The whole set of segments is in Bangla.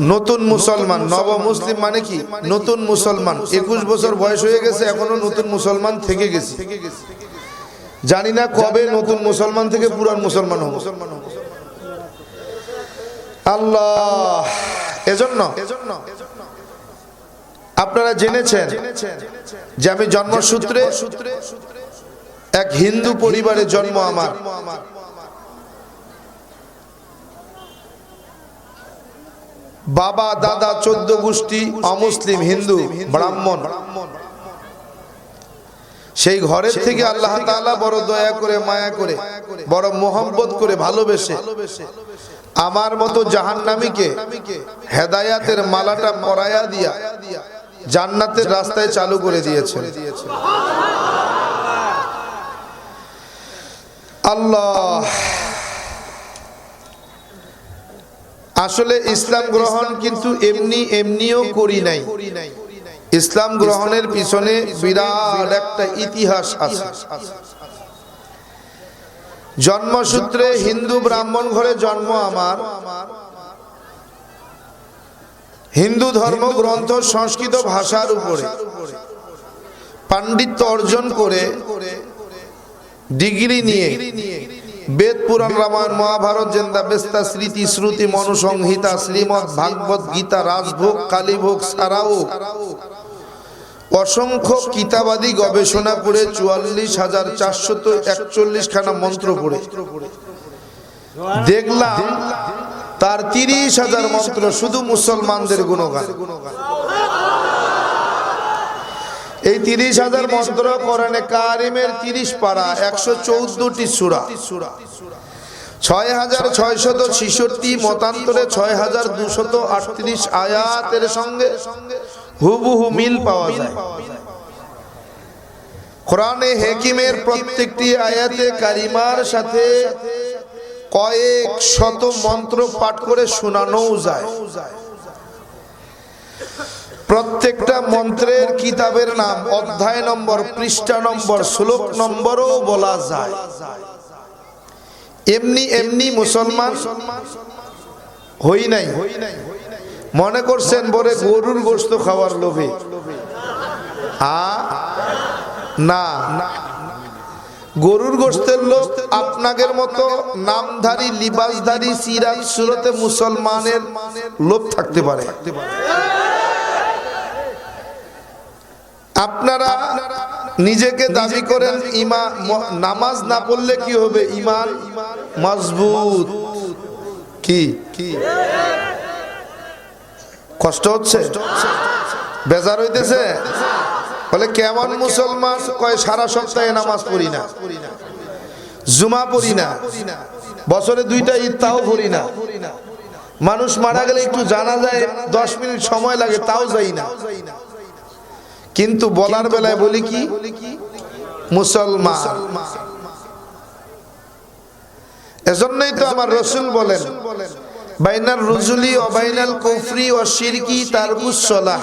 নতুন মুসলমান নব মুসলিম মানে কি? নতুন মুসলমান। একুশ বছর বয়স হয়ে গেছে এখনও নতুন মুসলমান থেকে গেছি। জানি না কবে নতুন মুসলমান থেকে পুরান মুসলমান হব। আল্লাহ। এজন্য আপনারা জেনেছেন যে আমি জন্মসূত্রে এক হিন্দু পরিবারে জন্ম আমার। বাবা দাদা চোদ্দ গোষ্ঠী অমুসলিম হিন্দু ব্রাহ্মণ। সেই ঘরের থেকে আল্লাহ বড় দয়া করে মায়া করে বড় মোহাম্মত করে ভালোবেসে আমার মতো জাহান্নামীকে হেদায়াতের মালাটা পরায়া দিয়া জান্নাতের রাস্তায় চালু করে দিয়েছে আল্লাহ। আসলে ইসলাম গ্রহণ কিন্তু এমনি এমনিও করি নাই। ইসলাম গ্রহণের পিছনে বিরাট একটা ইতিহাস আছে। জন্মসূত্রে হিন্দু ব্রাহ্মণ ঘরে জন্ম আমার। হিন্দু ধর্ম গ্রন্থ সংস্কৃত ভাষার উপরে। পাণ্ডিত্য অর্জন করে ডিগ্রি নিয়ে। বেদ পুরাণ রামায়ণ মহাভারত জেন্দা বেস্তা স্মৃতি শ্রুতি মনুসংহিতা, শ্রীমদ ভাগবত গীতা রাজভোগ কালীভোগ, সারাও। অসংখ্য কিতাবাদি গবেষণা করে চুয়াল্লিশ হাজার চারশত একচল্লিশ খানা মন্ত্র পড়ে। দেখলাম তার তিরিশ হাজার মন্ত্র শুধু মুসলমানদের গুণগান। এই তিরিশ হাজার মন্ত্র কোরআনে কারিমের তিরিশ পাড়া একশো চৌদ্দটি সুরা। ছয় হাজার ছয়শত ছিষট্টি মতান্তরে ছয় হাজার দুশত আটত্রিশ আয়াতের সঙ্গে হুবহু মিল পাওয়া যায়। কোরআনে হেকিমের প্রত্যেকটি আয়াতে কারিমার সাথে কয়েক শত মন্ত্র পাঠ করে শোনানোও যায়। প্রত্যেকটা মন্ত্রের কিতাবের নাম, অধ্যায় নম্বর, পৃষ্ঠা নম্বর, শ্লোক নম্বরও বলা যায়। এমনি এমনি মুসলমান হই নাই। মনে করছেন বলে গরুর গোস্ত খাওয়ার লোভে। না। গরুর গোস্তের লোক আপনাদের মতো নামধারী, লিবাসধারী, সিরাজ সুরতে মুসলমানের লোভ থাকতে পারে। আপনারা নিজেকে দাবি করেন ইমা নামাজ না পড়লে কি হবে? ইমান মজবুত। কি? কষ্ট হচ্ছে? বেজার হইতেছে? বলে কেমন মুসলমান কয়, সারা সপ্তাহে নামাজ পড়ি না। জুমা পড়ি না। বছরে দুইটা ঈদ তাও পড়ি না। মানুষ মারা গেলে একটু জানা যায়, দশ মিনিট সময় লাগে, তাও যাই না। কিন্তু বলার বেলায় বলি কি? মুসলমান। এজন্যই তো আমার রসুল বলেন বাইনার রুজুলি অবাইনাল কুফরি ও শিরকি তারকুস সলাহ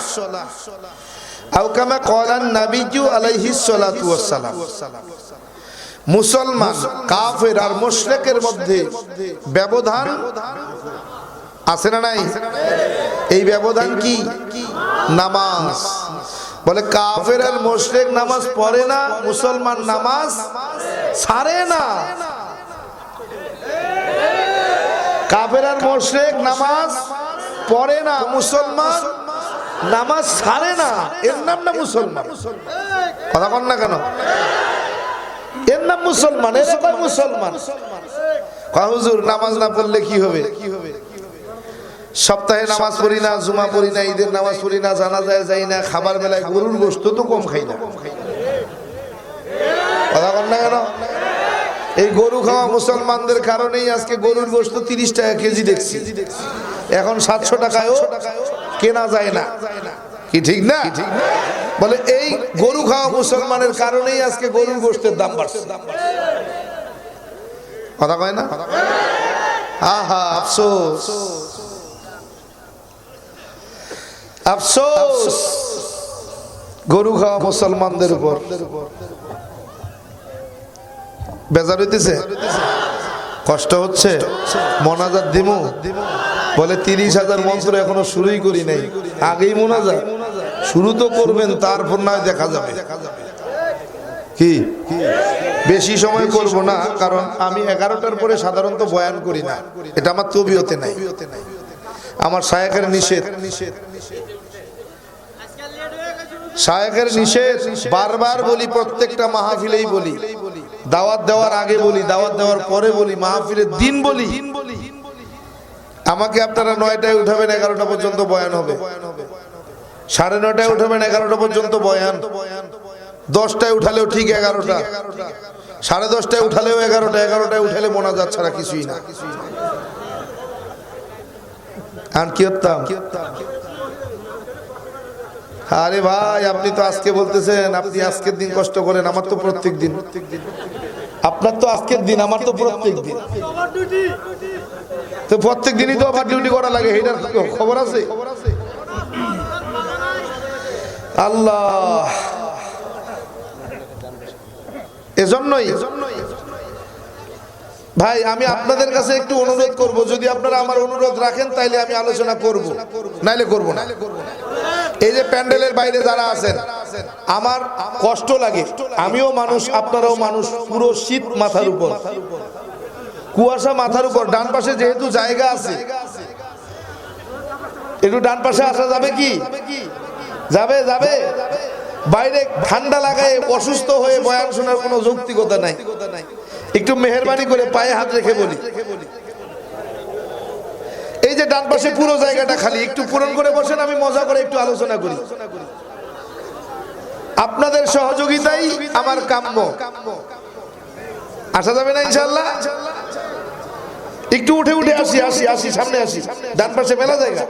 আও কামা কলান নাবিজু আলাইহিস সালাতু ওয়াস সালাম মুসলমান কাফের আর মুশরিকের মধ্যে ব্যবধান আছে না নাই? এই ব্যবধান কি? নামাজ। বলে কাফের আর মুশরিক নামাজ পড়ে না, মুসলমান নামাজ ছাড়ে না। কাফের আর মুশরিক নামাজ পড়ে না, মুসলমান নামাজ ছাড়ে না। এর নাম না মুসলমান? কথা বল না কেন? এর নাম মুসলমান, এর মুসলমান। কয় হুজুর, নামাজ না পড়লে কি হবে কি হবে? সপ্তাহে নামাজ পড়ি না, জুমা পড়ি না, ঈদের নামাজ পড়ি না জানা যায় যাই না, খাবার বেলায় গরুর গোস্ত তো কম খাই না। কথা বল না কেন? এই গরু খাওয়া মুসলমানদের কারণেই আজকে গরুর গোস্ত তিরিশ টাকা কেজি দেখছি। এখন সাতশো টাকায়ও কেনা যায় না। কি ঠিক না? বলে এই গরু খাওয়া মুসলমানের কারণেই আজকে গরুর গোস্তের দাম বাড়ছে। কথা কয় না? আহা, আফসোস। আফসোস। গরু খাওয়া মুসলমানদের উপর। বেজার হইতেছে? কষ্ট হচ্ছে? মনাজার দিমু? বলে তিরিশ হাজার মন্ত্র এখনও শুরুই করি নাই। আগেই মনে যায় শুরু তো করবেন, তারপর নয় দেখা যাবে। কি? বেশি সময় করব না, কারণ আমি এগারোটার পরে সাধারণত বয়ান করি না। এটা আমার তবিয়তে নাই। আমার সায়কের নিষেধ। শায়েকের নিষেধ, বারবার বলি, প্রত্যেকটা মাহফিলেই বলি। দাওয়াত দেওয়ার আগে বলি, দাওয়াত দেওয়ার পরে বলি, মাহফিলের দিন বলি। আমাকে আপনারা নয়টায় উঠাবেন, এগারোটা পর্যন্ত বয়ান হবে। সাড়ে নয়টায় উঠাবেন, এগারোটা পর্যন্ত বয়ান। দশটায় উঠালেও ঠিক এগারোটা। সাড়ে দশটায় উঠালেও এগারোটা, এগারোটায় উঠালে মনে যাচ্ছে না কিছুই না। আর কি হতাম আরে ভাই, আপনি তো আজকে বলতেছেন, আপনি আজকের দিন কষ্ট করেন, আমার তো প্রত্যেক দিন। আপনার তো আজকের দিন, আমার তো প্রত্যেক দিন। তো প্রত্যেক দিনই তো আবার ডিউটি করা লাগে এটার খবর আছে? আল্লাহ। এজন্যই। ভাই, আমি আপনাদের কাছে একটু অনুরোধ করব। যদি আপনারা আমার অনুরোধ রাখেন, তাইলে আমি আলোচনা করব। নাইলে করব না। এই যে প্যান্ডেলের বাইরে যারা আছেন, আমার কষ্ট লাগে। আমিও মানুষ, আপনারাও মানুষ, পুরো শীত মাথার উপর। কুয়াশা মাথার উপর। ডান পাশে যেহেতু জায়গা আছে, একটু ডান পাশে আসা যাবে কি? যাবে যাবে। বাইরে ঠান্ডা লাগায় অসুস্থ হয়ে বয়ান শোনার কোনো যৌক্তিকতা নাই। একটু মেহরবানি করে পায়ে হাত রেখে বলি। এই যে ডান পাশে পুরো জায়গাটা খালি, একটু পূরণ করে বসেন, আমি মজা করে একটু আলোচনা করি। আপনাদের সহযোগিতাই আমার কাম্য। আসা যাবে না ইনশাল্লাহ একটু উঠে উঠে আসি আসি আসি, সামনে আসি। ডান পাশে মেলা জায়গা।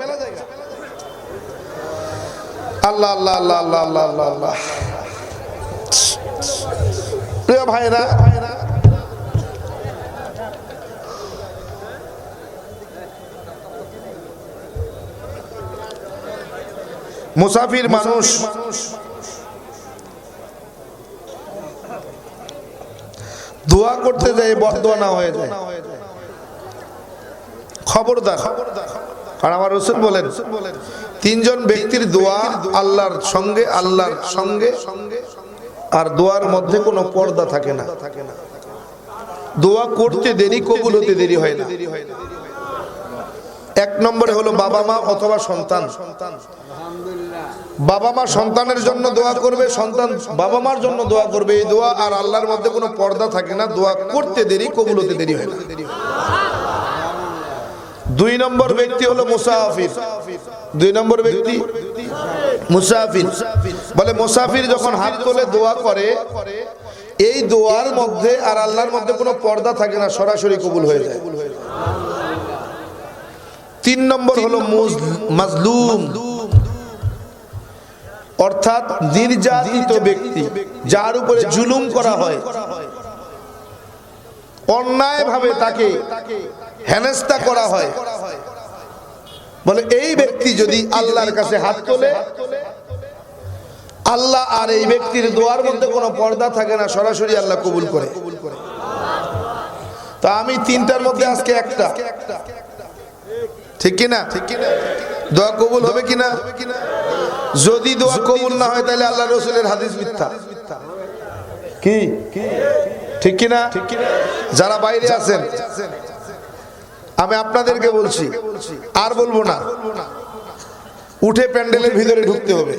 আল্লাহ আল্লাহ আল্লাহ আল্লাহ আল্লাহ আল্লাহ। প্রিয় ভাইরা মুসাফির মানুষ। দোয়া করতে যায় বদোয়া না হয়ে যায়। খবরদার। কারণ আমার রসুল বলেন তিনজন ব্যক্তির দোয়া আল্লাহর সঙ্গে আল্লাহর সঙ্গে আর দোয়ার মধ্যে কোনো পর্দা থাকে না। দোয়া করতে দেরি কবুল হতে দেরি হয় না। এক নম্বরে হলো বাবা মা অথবা সন্তান। বাবা মা সন্তানের জন্য দোয়া করবে, সন্তান বাবা মার জন্য দোয়া করবে। এই দোয়া আর আল্লাহর মধ্যে কোনো পর্দা থাকে না। দোয়া করতে দেরি কবুল হতে দেরি হয় না। দুই নম্বর ব্যক্তি হলো মুসাফির। দুই নম্বর ব্যক্তি মুসাফির। বলে মুসাফির যখন হাত তোলে দোয়া করে, এই দোয়ার মধ্যে আর আল্লাহর মধ্যে কোনো পর্দা থাকে না, সরাসরি কবুল হয়ে যায়। তিন নম্বর হলো মাজলুম। অর্থাৎ নির্যাতিত ব্যক্তি যার উপরে জুলুম করা হয়। অন্যায় ভাবে তাকে হেনস্তা করা হয়। বলে এই ব্যক্তি যদি আল্লাহর কাছে হাত তোলে আল্লাহ আর এই ব্যক্তির দোয়ার মধ্যে কোনো পর্দা থাকে না সরাসরি আল্লাহ কবুল করে। তা আমি তিনটার মধ্যে আজকে একটা। ঠিক কিনা? দোয়া কবুল হবে কিনা? যদি দোয়া কবুল না হয় তাহলে আল্লাহ রসুলের হাদিস মিথ্যা। কি? ঠিক কিনা? যারা বাইরে আছেন আমি আপনাদেরকে বলছি আর বলব না। উঠে প্যান্ডেলের ভিতরে ঢুকতে হবে।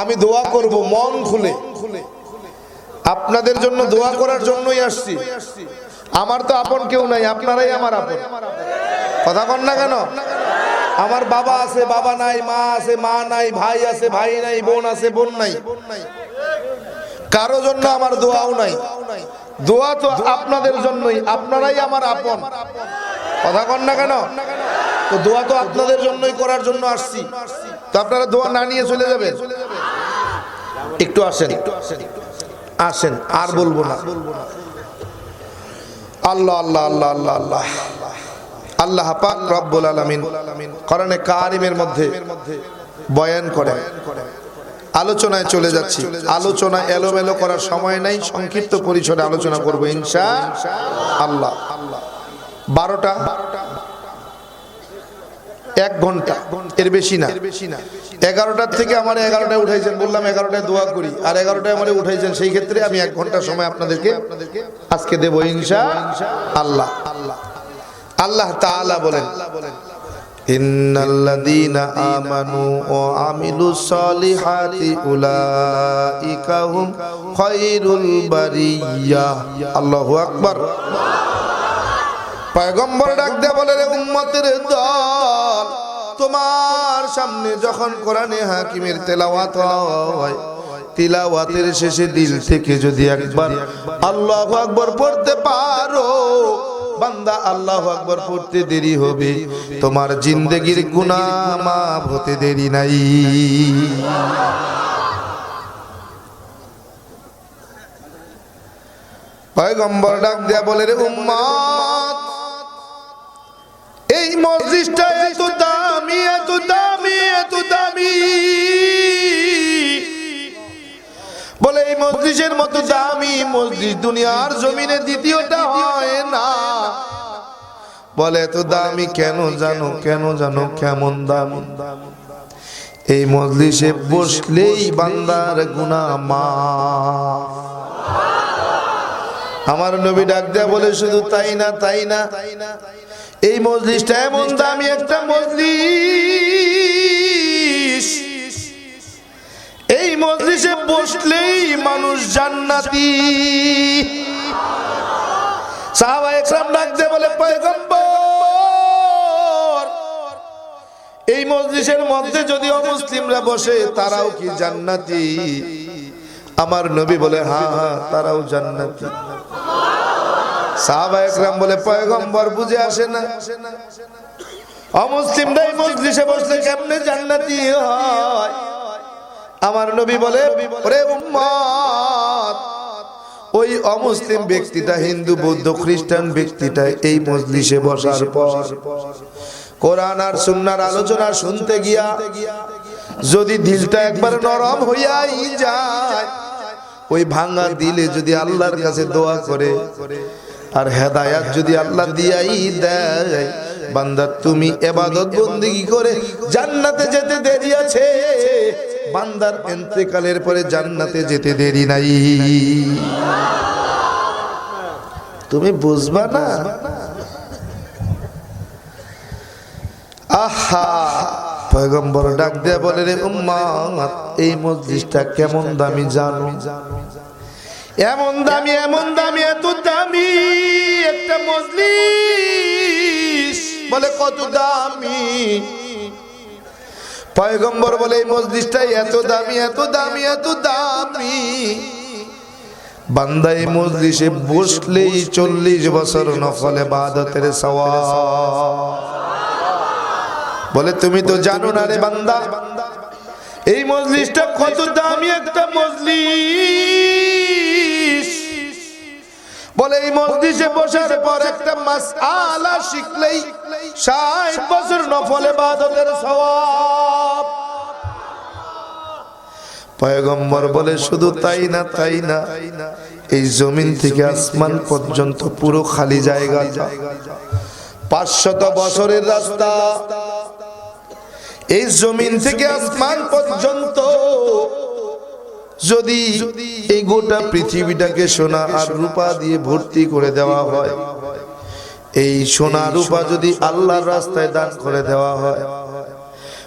আমি দোয়া করব মন খুলে। আপনাদের জন্য দোয়া করার জন্যই আসছি। আমার তো আপন কেউ নাই আপনারাই আমার আপন। কথা কন না কেন? আমার বাবা আছে, বাবা নাই, মা আছে, মা নাই, ভাই আছে, ভাই নাই, বোন আছে, বোন নাই। কারও জন্য আমার দোয়াও নাই। দোয়া তো আপনাদের জন্যই, আপনারাই আমার আপন। কথা কন না কেন? তো দোয়া তো আপনাদের জন্যই করার জন্য আসছি। তো আপনারা দোয়া না নিয়ে চলে যাবেন? একটু আসেন। আসেন, আর বলব না। আল্লাহ আল্লাহ আল্লাহ আল্লাহ আল্লাহ। আল্লাহ পাক রব্বুল আলামিন কোরআনে কারিমের মধ্যে বয়ান করেন। আলোচনায় চলে যাচ্ছি। আলোচনা এলোমেলো করার সময় নাই, সংক্ষিপ্ত পরিসরে আলোচনা করব ইনশা আল্লাহ। বারোটা, এক ঘণ্টা, এর বেশি না। এগারোটার থেকে আমার এগারোটায় উঠাইছেন, বললাম এগারোটায় দোয়া করি। আর এগারোটায় আমার উঠাইছেন, সেই ক্ষেত্রে আমি এক ঘণ্টা সময় আপনাদেরকে আজকে দেবো ইনশা আল্লাহ। আল্লাহ তাআলা বলেন, ইন্নাল্লাযীনা আমানু ওয়া আমিলুস সালিহাতি উলাইকা হুম খায়রুল বারিয়া। আল্লাহু আকবার। পয়গম্বর ডাক দিয়ে বলে, রে উম্মতের দল, তোমার সামনে যখন কোরআনে হাকিমের তেলাওয়াত হয়, তিলাওয়াতের শেষে দিল থেকে যদি একবার আল্লাহ আকবর পড়তে পারো বান্দা আল্লাহ আকবর পড়তে দেরি হবে। তোমার জিন্দগির গুণা মাফ হতে দেরি নাই। পয়গম্বর ডাক দেয়া বলে, রে উম্মত এই মসজিদটা মসজিদের মতো দামি মসজিদ দুনিয়ার জমিনে দ্বিতীয়টা হয় না। বলে এত দামি কেন জানো কেন জানো কেমন দাম? এই মজলিসে বসলেই বান্দার গুনা মা আমার নবী ডাক দেয়া বলে শুধু তাই না তাই না। এই মজলিসটা এমন দামি একটা মজলিস। মজলিসে বসলেই মানুষ জান্নাতি। বলে এই মজলিসের মধ্যে যদি অমুসলিমরা বসে, তারাও কি জান্নাতি? আমার নবী বলে হ্যাঁ হ্যাঁ তারাও জান্নাতি। সাহাবা একরাম বলে, পয়গম্বর, বুঝে আসে না। অমুসলিমরা এই মজলিসে বসলে কেমনে জান্নাতি হয়? আমার নবী বলে ওই অমুসলিম ব্যক্তিটা হিন্দু, বৌদ্ধ, খ্রিস্টান ব্যক্তিটা এই মজলিসে বসার পর কোরআন আর সুন্নার আলোচনা শুনতে গিয়া যদি দিলটা একবার নরম হইয়াই যায়, ওই ভাঙা দিলে যদি আল্লাহর কাছে দোয়া করে আর হেদায়াত যদি আল্লাহ দিয়াই দেয়, বান্দা তুমি এবাদত বন্দিগি করে জান্নাতে যেতে দেরি আছে। বান্দার এন্তেকালের পরে জান্নাতে যেতে দেরি নাই। তুমি বুঝবা না? আহা! পয়গম্বর ডাক দেয়া বলে রে উম্মাত এই মসজিদটা কেমন দামি জানো? এমন দামি এমন দামি, এত দামি একটা মজলিস বলে, কত দামি? পয়গম্বর বলে এই মসজিদটাই এত দামি এত দামি এত দামি। বান্দা এই মজলিসে বসলেই চল্লিশ বছর নফলে বাদতের সওয়াব। বলে, তুমি তো জানো না রে বান্দা, এই মজলিসটা কত দামি একটা মজলিস বলে, এই মজলিসে বসার পর একটা মাস আলা শিখলেই ষাট বছর নফলে বাদতের সওয়াব। পয়গম্বর বলে শুধু তাই না তাই না। এই জমিন থেকে আসমান পর্যন্ত পুরো খালি জায়গা। পাঁচশত বছরের রাস্তা। এই জমিন থেকে আসমান পর্যন্ত। যদি এই গোটা পৃথিবীটাকে সোনা আর রূপা দিয়ে ভর্তি করে দেওয়া হয়, এই সোনা রূপা যদি আল্লাহর রাস্তায় দান করে দেওয়া হয়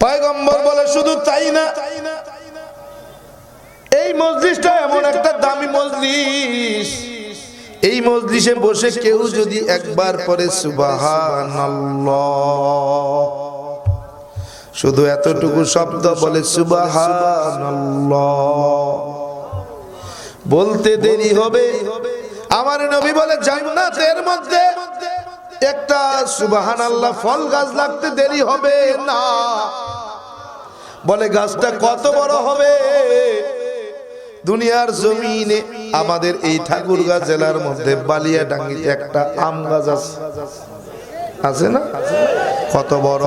পয়গম্বর বলে শুধু তাই না? এই মসজিদটা এমন একটা দামি মসজিদ এই মসজিদে বসে কেউ যদি একবার পরে শুধু এতটুকু শব্দ বলে বলতে দেরি হবে। আমার নবী বলে, জান্নাতের মধ্যে একটা সুবাহান আল্লাহ ফল গাছ লাগতে দেরি হবে না। বলে গাছটা কত বড় হবে? দুনিয়ার জমিনে আমাদের এই ঠাকুরগাঁ জেলার মধ্যে বালিয়া ডাঙ্গিতে একটা আম গাছ আছে। আছে না? কত বড়?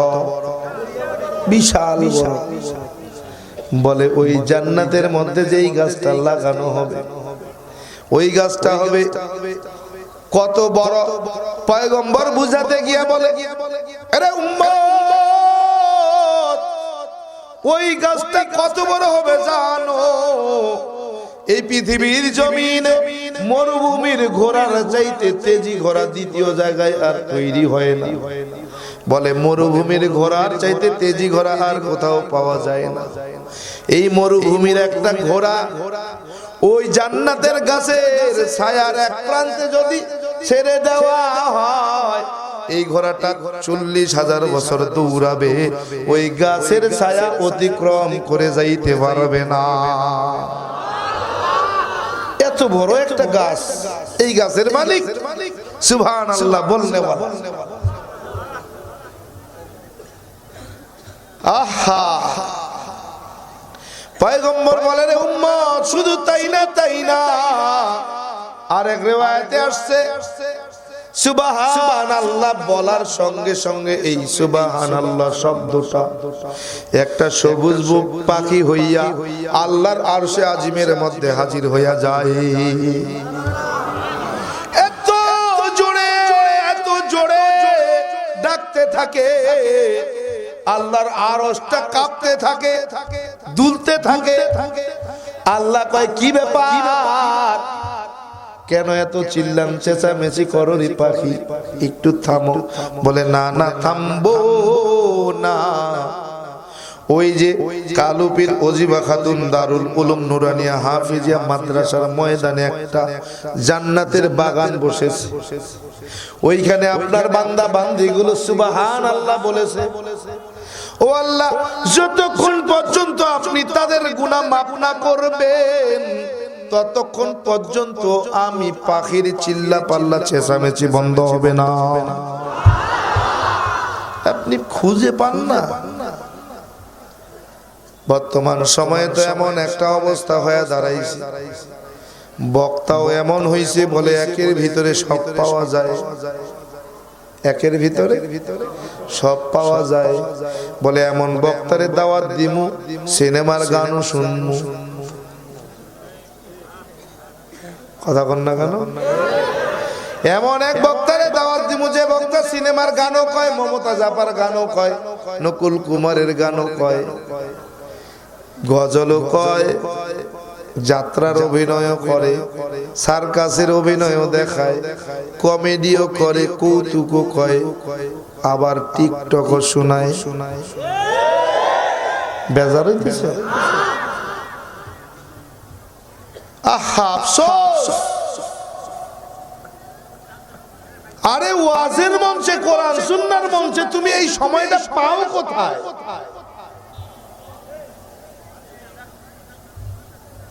বিশাল বলে ওই জান্নাতের মধ্যে যেই গাছটা লাগানো হবে, ওই গাছটা হবে কত বড় পয়গম্বর বুঝাতে গিয়া বলে, আরে উম্মত, ওই গাছটা কত বড় হবে জানো? এই পৃথিবীর জমিনে মরুভূমির ঘোড়ার চাইতে তেজি ঘোড়া দ্বিতীয় জায়গায় আর তৈরি হয় না। বলে, মরুভূমির ঘোড়ার চাইতে তেজি ঘোড়া আর কোথাও পাওয়া যায় না। এই মরুভূমির একটা ঘোড়া ওই জান্নাতের গাছের ছায়ার এক প্রান্তে যদি ছেড়ে দেওয়া হয়। এই ঘোড়াটা চল্লিশ হাজার বছর দৌড়াবে। ওই গাছের ছায়া অতিক্রম করে যাইতে পারবে না। এত বড় একটা গাছ। এই গাছের মালিক। সুভান আল্লাহ বললে আহা। পয়গম্বর বলে, রে উম্মত, শুধু তাই না তাই না। আরেক রেওয়ায়েতে আসছে। সুবাহান আল্লাহ বলার সঙ্গে সঙ্গে এই সুবাহান আল্লাহ শব্দটা একটা সবুজ বুক পাখি হইয়া আল্লাহর আরশে আজিমের মধ্যে হাজির হইয়া যায়। এত জোরে এত জোরে ডাকতে থাকে। আল্লাহর আরশটা কাঁপতে থাকে, দুলতে থাকে। আল্লাহ কয়, কি ব্যাপার? কেন এত চিল্লাম চেঁচামেচি করো পাখি? একটু থামো। বলে, না না, থামবো না। ওই যে কালুপির অজিবা খাতুন দারুল উলুম নুরানিয়া হাফিজিয়া মাদ্রাসার ময়দানে একটা জান্নাতের বাগান বসেছে। ওইখানে আপনার বান্দা বান্দিগুলো সুবাহান আল্লাহ বলেছে। ও আল্লাহ, যতক্ষণ পর্যন্ত আপনি তাদের গুনাহ মাফ না করবেন ততক্ষণ পর্যন্ত আমি পাখির চিল্লা পাল্লা চেঁচামেচি বন্ধ হবে না। আপনি খুঁজে পান না। বর্তমান সময়ে তো এমন একটা অবস্থা হয়ে দাঁড়াইছে। বক্তাও এমন হইছে বলে একের ভিতরে সব পাওয়া যায়। একের ভিতরে সব পাওয়া যায় বলে এমন বক্তারে দাওয়াত দিমু, সিনেমার গানও শুনমু। কথা কন না কেন? এমন এক বক্তারে দাওয়াত দিমু, যে বক্তা সিনেমার গানও কয়, মমতা জাপার গানও কয়, নকুল কুমারের গানও কয়, গজলও কয়, যাত্রার অভিনয় করে, সার্কাসের অভিনয়ও দেখায়, কমেডিও করে, কৌতুকও কয়, আবার টিকটকও শোনায়। বেজার হইতেছে। আরে ওয়াজের মঞ্চে, কোরআন, সুন্নার মঞ্চে তুমি এই সময়টা পাও কোথায়?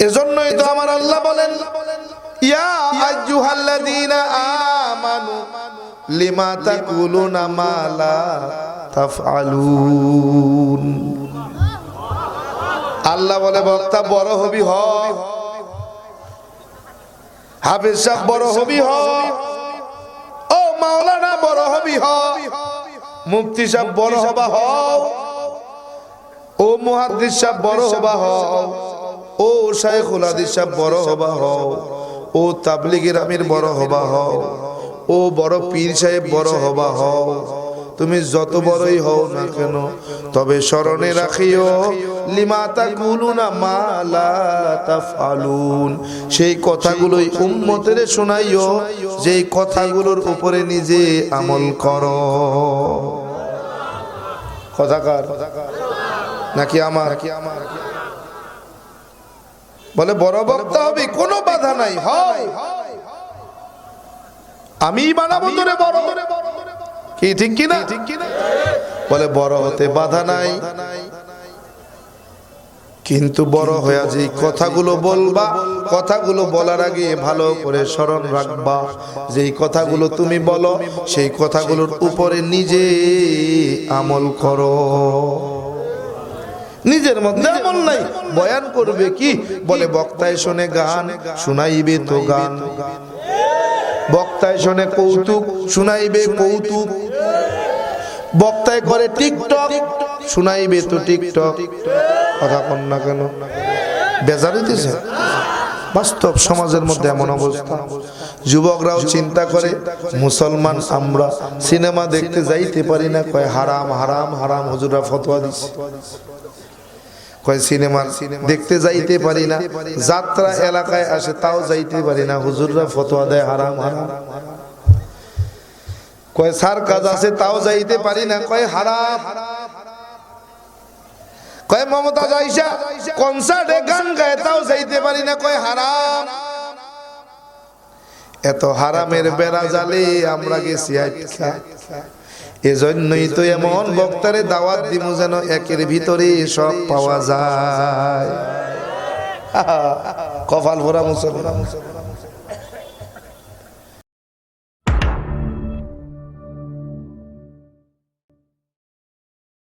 এজন্যই তো আমার আল্লাহ বলেন আল্লাহ বলে, বক্তা বড় হবি হ হাফেজ সাহেব বড় হবি হ। ও মাওলানা বড় হবি হ। মুফতি সাহেব বড় হবা হ। ও মুহাদ্দিস সাহেব বড় হবা হ। ও শাইখুল হাদিস সাহেব বড় হবা হও ও তাবলিগের আমির বড় হবা হও ও বড় পীর সাহেব বড় হবা হও তুমি যত বড়ই হও না কেন তবে স্মরণে রাখিও লিমাতা কুলুনা মালা তাফআলুন। সেই কথাগুলোই উম্মতের শোনাইও যেই কথাগুলোর উপরে নিজে আমল করো। কথাকার নাকি আমার? নাকি আমার বলে বড় বক্তা হবে কোনো বাধা নাই হয় আমি বানাবো তোরে বড়। কি ঠিক কিনা? ঠিক কিনা? বলে বড় হতে বাধা নাই। কিন্তু বড় হয়ে যে কথাগুলো বলবা কথাগুলো বলার আগে ভালো করে স্মরণ রাখবা। যেই কথাগুলো তুমি বলো সেই কথাগুলোর উপরে নিজে আমল করো। নিজের মধ্যে আমল নাই বয়ান করবে কি? বলে বক্তায় শোনে গান শুনাইবে তো গান। বক্তায় শোনে কৌতুক শুনাইবে কৌতুক। বক্তায় করে টিকটক। শুনাইবে তো টিকটক। কথা কন না কেন? বেজার হইতেছে বাস্তব সমাজের মধ্যে এমন অবস্থা। যুবকরাও চিন্তা করে, মুসলমান আমরা সিনেমা দেখতে যাইতে পারি না। কয়, হারাম হারাম হারাম হুজুরা ফতোয়া দিচ্ছে কয়, সিনেমা দেখতে যাইতে পারি না। যাত্রা এলাকায় আসে, তাও যাইতে পারি না। হুজুররা ফতোয়া দেয়, হারাম হারাম। কয় সার কাজ আছে, তাও যাইতে পারি না। কয় হারাম কয়, মমতা যাইসা কনসার্টে গান গায়, তাও যাইতে পারি না। কয় হারাম এত হারামের বেড়া জালে আমরা গেছি এজন্যই তো এমন বক্তারে দাওয়াত দিব যেন একের ভিতরে সব পাওয়া যায়। কপাল ভরা মুসলমান।